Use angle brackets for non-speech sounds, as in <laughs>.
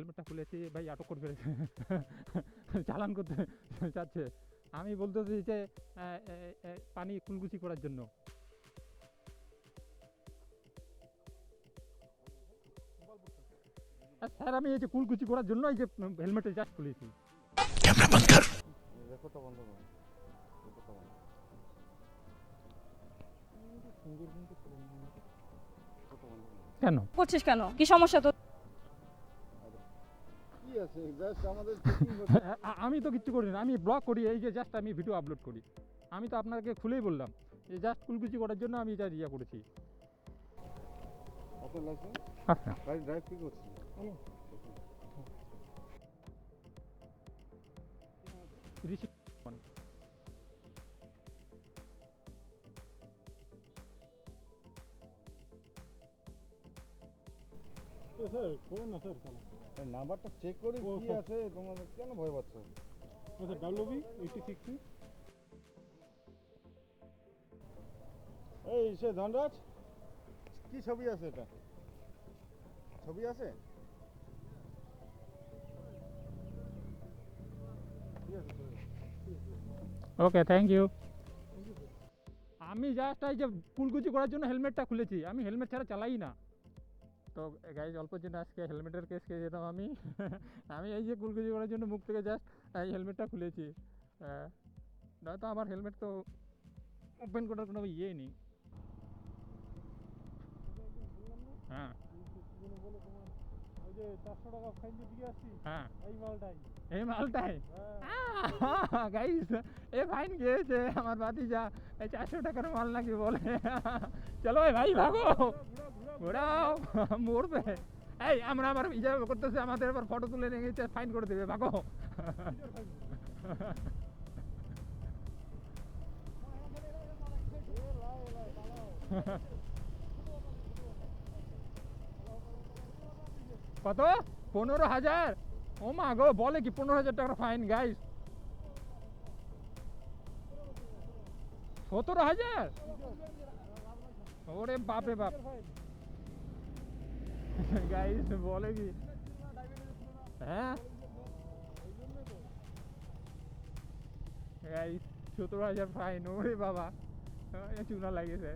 হেলমেটটা খুলেছি ভাই আটক করে ফেলেছে চালান করতে চাচ্ছে। আমি বলতেছি যে এ, এ, এ, পানি কুলকুচি করার জন্য। স্যার আমি এই যে কুলকুচি করার জন্য এই যে হেলমেটে জাস্ট খুলেছি। রেকর্ডটা বন্ধ করো। বন্ধ রেকর্ডটা বন্ধ করো। কেন? করছিস কেন? কি সমস্যা তো কি আছে জাস্ট আমাদের <laughs> আমি তো কিছু করি না আমি ব্লগ করি এই যে জাস্ট আমি ভিডিও আপলোড করি। আমি তো আপনাকে খুলেই বললাম যে জাস্ট কুলকুচি করার জন্য আমি এটা ইয়া করেছি। আপনার লাইসেন্স আচ্ছা। গাড়ি ড্রাইভ কি করছেন? রিসিভ স্যার করুন না স্যার কেন নাম্বারটা চেক করি কি আছে তোমাদের কেন ভয় পাচ্ছ? আচ্ছা সিক্সটি এই সে ধনরাজ? কি ছবি আছে এটা? ছবি আছে। ওকে থ্যাংক ইউ আমি জাস্ট এই যে কুলকুচি করার জন্য হেলমেটটা খুলেছি। আমি হেলমেট ছাড়া চালাই না। তো গাইজ অল্পের জন্য আজকে হেলমেটের কেস খেয়ে যেতাম আমি। <laughs> আমি এই যে কুলকুচি করার জন্য মুখ থেকে জাস্ট এই হেলমেটটা খুলেছি। নয়তো আমার হেলমেট তো ওপেন করার কোনো ইয়ে নেই। হ্যাঁ। ওই যে চারশো টাকা ফাইন দিয়ে দিয়ে আসছি। হ্যাঁ। এই মালটাই। এই মালটাই? হ্যাঁ। <laughs> গাইস এ ফাইন গিয়েছে। আমার ভাতিজা, এই চারশো টাকার মাল নাকি বলে। <laughs> চলো ভাই ভাই, ভাগো। ঘোরাও, <laughs> মরবে। এই, আমরা আবার ইজা করতেছে, আমাদের আবার ফটো তুলে নিয়ে গেছে ফাইন করে দেবে, ভাগো। কত? পনেরো হাজার? ও মা গো, বলে কি পনেরো হাজার টাকার ফাইন গাইস সতেরো হাজার? ওরে বাপে বাপ। গাইস বলে কি? হ্যাঁ? গাইস সতেরো হাজার ফাইন ওরে বাবা। চুনা লাগিয়েছে।